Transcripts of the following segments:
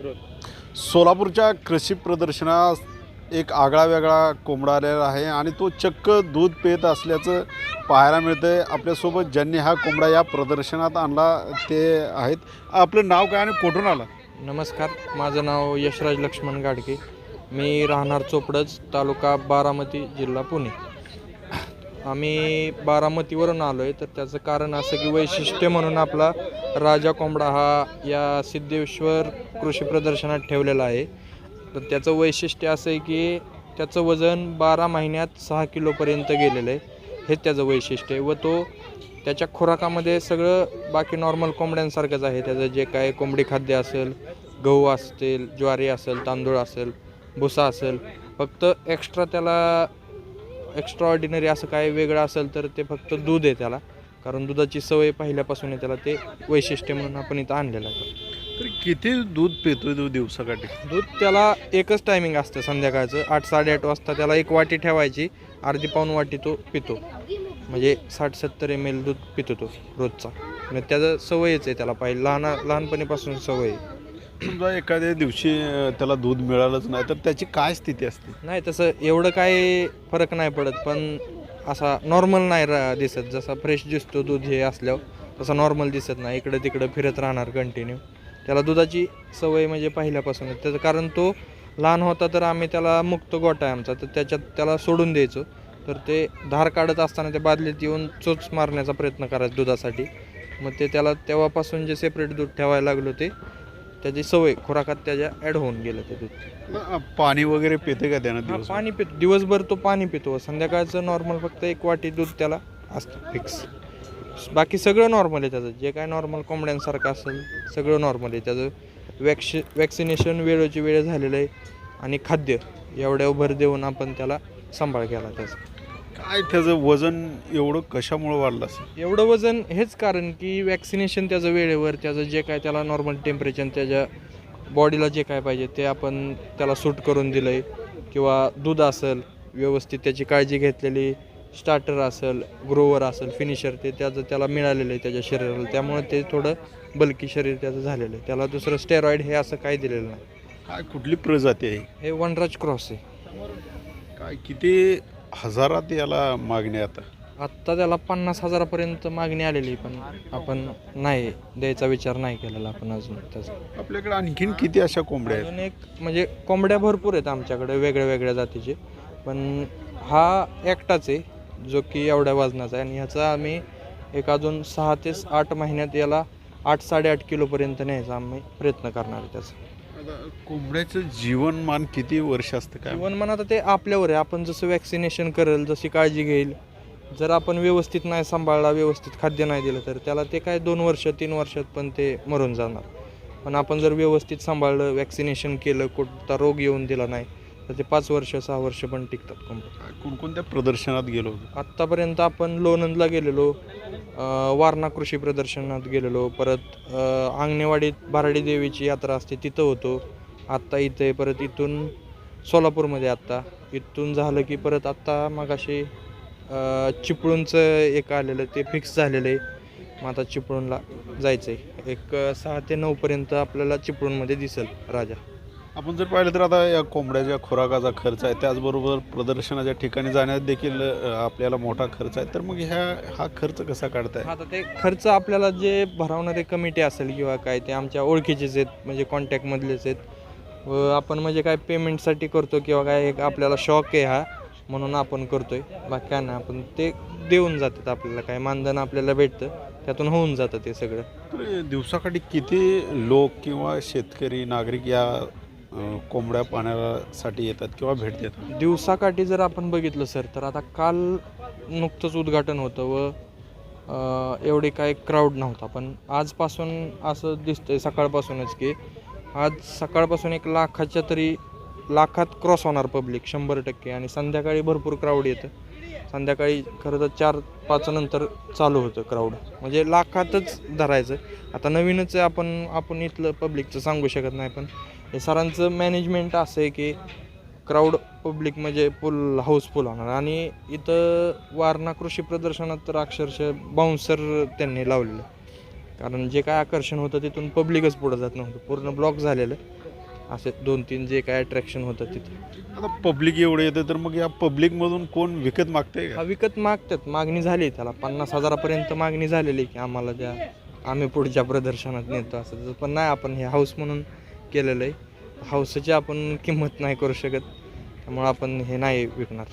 सोलापूरच्या कृषी प्रदर्शनात एक आगळा वेगळा कोंबडा आलेला आहे आणि तो चक्क दूध पेत असल्याचं पाहायला मिळतंय. आपल्यासोबत ज्यांनी हा कोंबडा या प्रदर्शनात आणला ते आहेत. आपलं नाव काय आणि कुठून आलं? नमस्कार माझं नाव यशराज लक्ष्मण गाडगे मी राहणार चोपडज तालुका बारामती जिल्हा पुणे. आम्ही बारामतीवरून आलो आहे तर त्याचं कारण असं की वैशिष्ट्य म्हणून आपला राजा कोंबडा हा या सिद्धेश्वर कृषी प्रदर्शनात ठेवलेला आहे. तर त्याचं वैशिष्ट्य असं आहे की त्याचं वजन बारा महिन्यात सहा किलोपर्यंत गेलेलं आहे. हे त्याचं वैशिष्ट्य आहे व तो त्याच्या खुराकामध्ये सगळं बाकी नॉर्मल कोंबड्यांसारखंच आहे. त्याचं जे काय कोंबडी खाद्य असेल गहू असतील ज्वारी असेल तांदूळ असेल भुसा असेल फक्त एक्स्ट्रा त्याला एक्स्ट्रा ऑर्डिनरी असं काय वेगळं असेल तर ते फक्त दूध आहे त्याला. कारण दुधाची सवय पहिल्यापासून आहे त्याला ते वैशिष्ट्य म्हणून आपण इथं आणलेलं आहे. तर किती दूध पितोय तो दिवसाकाठी दूध त्याला एकच टायमिंग असतं संध्याकाळचं. आठ साडेआठ वाजता त्याला एक वाटी ठेवायची अर्धी पाऊण वाटी तो पितो. म्हणजे साठ सत्तर एम एल दूध पितो तो रोजचा. म्हणजे त्याचं सवयच आहे त्याला पाहिजे. लहान लहानपणीपासून सवय आहे. समजा एखाद्या दिवशी अं, त्याला दूध मिळालंच नाही तर त्याची काय स्थिती असते? नाही तसं एवढं काय फरक नाही पडत पण असा नॉर्मल नाही रा दिसत. जसा फ्रेश दिसतो दूध हे असल्यावर तसा नॉर्मल दिसत नाही. इकडं तिकडं फिरत राहणार कंटिन्यू त्याला दुधाची सवय म्हणजे पहिल्यापासून. त्याचं कारण तो लहान होता तर आम्ही त्याला मुक्त गोटा आहे आमचा. तर त्याच्यात त्याला सोडून द्यायचो. तर ते धार काढत असताना ते बादलीत येऊन चोच मारण्याचा प्रयत्न करायचा दुधासाठी. मग ते त्याला तेव्हापासून जे सेपरेट दूध ठेवायला लागलो ते त्याची सवय खुराकात त्याच्या ॲड होऊन गेलं ते दूध अं, पाणी वगैरे पिते का त्यानं हा दिवस पाणी पितो दिवसभर तो पाणी पितो. संध्याकाळचं नॉर्मल फक्त एक वाटी दूध त्याला असतं फिक्स बाकी सगळं नॉर्मल आहे त्याचं. जे काय नॉर्मल कोंबड्यांसारखं असेल सगळं नॉर्मल आहे. त्याचं वॅक्सि वॅक्सिनेशन वेळोची वेळ झालेलं आहे. आणि खाद्य एवढ्या भर देऊन आपण त्याला सांभाळ केला त्याचा. काय त्याचं वजन एवढं कशामुळे वाढलं असेल? एवढं वजन हेच कारण की वॅक्सिनेशन त्याचं वेळेवर त्याचं जे काय त्याला नॉर्मल टेम्परेचर त्याच्या बॉडीला जे काय पाहिजे ते आपण त्याला सूट करून दिलं आहे किंवा दूध असेल व्यवस्थित त्याची काळजी घेतलेली स्टार्टर असेल ग्रोवर असेल फिनिशर ते त्याचं त्याला मिळालेलं आहे त्याच्या शरीराला. त्यामुळे ते थोडं बल्की शरीर त्याचं झालेलं आहे. त्याला दुसरं स्टेरॉइड हे असं काही दिलेलं नाही. काय कुठली प्रजाती आहे? हे वनराज क्रॉस आहे. काय किती हजारात याला मागणी आता. आत्ता त्याला पन्नास हजारापर्यंत मागणी आलेली पण आपण नाही द्यायचा विचार नाही केलेला आपण अजून त्याचा. आपल्याकडे आणखीन किती अशा कोंबड्या आहेत? अजून एक म्हणजे कोंबड्या भरपूर आहेत आमच्याकडे वेगळ्या वेगळ्या जातीचे. पण हा एकटाच आहे जो की एवढ्या वजनाचा आहे. आणि ह्याचा आम्ही एक अजून सहा ते आठ महिन्यात याला आठ साडेआठ किलोपर्यंत न्यायचा आम्ही प्रयत्न करणार आहे त्याचा. कोंबड्याचं जीवनमान किती वर्ष असतं काय? जीवन म्हणा आता ते आपल्यावर आहे. आपण जसं वॅक्सिनेशन करेल जशी काळजी घेईल जर आपण व्यवस्थित नाही सांभाळला व्यवस्थित खाद्य नाही दिलं तर त्याला ते काय दोन वर्ष तीन वर्षात पण ते मरून जाणार. पण आपण जर व्यवस्थित सांभाळलं वॅक्सिनेशन केलं कोणता रोग येऊन दिला नाही तर ते पाच वर्ष सहा वर्ष पण टिकतात कोंबड्या. कोणकोणत्या प्रदर्शनात गेलो आत्तापर्यंत आपण लोणंदला गेलेलो वारणा कृषी प्रदर्शनात गेलेलो. परत आंगणेवाडीत बाराडी देवीची यात्रा असते तिथं होतो. आत्ता इथे आहे, परत इथून सोलापूरमध्ये आत्ता. इथून झालं की परत आत्ता मग असे चिपळूणचं एक आलेलं ते फिक्स झालेलं आहे. मग आता चिपळूणला जायचं आहे एक सहा ते नऊपर्यंत आपल्याला चिपळूणमध्ये दिसेल राजा. आपण जर पाहिलं तर आता या कोंबड्याच्या खुराकाचा खर्च आहे. त्याचबरोबर प्रदर्शनाच्या ठिकाणी जाण्यात देखील आपल्याला मोठा खर्च आहे. तर मग ह्या हा खर्च कसा काढताय? आता ते खर्च आपल्याला जे भरवणारे कमिटी असेल किंवा काय ते आमच्या ओळखीचेच आहेत म्हणजे कॉन्टॅक्टमधलेच आहेत. व आपण म्हणजे काय पेमेंटसाठी करतो किंवा काय एक आपल्याला शॉक आहे हा म्हणून आपण करतोय. बाकी काय नाही आपण ते देऊन जातात आपल्याला काय मानधन आपल्याला भेटतं त्यातून होऊन जातं ते सगळं. तर दिवसाकाठी किती लोक किंवा शेतकरी नागरिक या कोंबड्या पाण्यासाठी येतात किंवा भेट देतात. दिवसाकाठी जर आपण बघितलं सर तर आता काल नुकतंच उद्घाटन होतं व एवढे काय क्राऊड नव्हता. पण आजपासून असं दिसतंय सकाळपासूनच की आज सकाळपासून एक लाखाच्या तरी लाखात क्रॉस होणार पब्लिक शंभर टक्के. आणि संध्याकाळी भरपूर क्राऊड येतं. संध्याकाळी खरं तर चार पाच नंतर चालू होतं क्राऊड म्हणजे लाखातच धरायचं. आता नवीनच आहे आपण आपण इथलं पब्लिकचं सांगू शकत नाही पण हे सरांचं मॅनेजमेंट असं आहे की क्राऊड पब्लिक म्हणजे फुल हाऊसफुल होणार. आणि इथं वारणा कृषी प्रदर्शनात तर अक्षरशः बाउन्सर त्यांनी लावलेलं कारण जे काय आकर्षण होतं तिथून पब्लिकच पुढं जात नव्हतं. पूर्ण ब्लॉक झालेलं असे दोन तीन जे काय अट्रॅक्शन होतं तिथे. आता पब्लिक एवढं येतं तर मग या पब्लिकमधून कोण विकत मागते हा विकत मागतात. मागणी झाली त्याला. पन्नास हजारापर्यंत मागणी झालेली की आम्हाला द्या. आम्ही पुढच्या प्रदर्शनात नेतो असं. पण नाही आपण हे हाऊस म्हणून केलेलं आहे. हाऊसची आपण किंमत नाही करू शकत. त्यामुळं आपण हे नाही विकणार.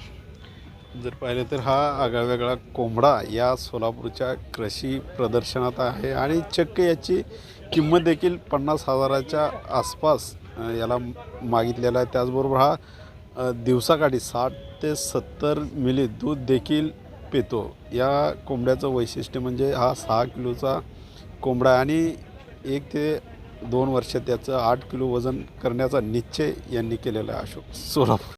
जर पाहिलं तर हा आगळावेगळा कोंबडा या सोलापूरच्या कृषी प्रदर्शनात आहे. आणि चक्क याची किंमत देखील पन्नास हजाराच्या आसपास याला मागितलेला आहे. त्याचबरोबर हा दिवसाकाठी साठ ते सत्तर मिली दूध देखील पितो. या कोंबड्याचं वैशिष्ट्य म्हणजे हा सहा किलोचा कोंबडा आहे आणि एक ते दोन वर्ष त्याचं आठ किलो वजन करण्याचा निश्चय यांनी केलेला आहे अशोक सोलापूर.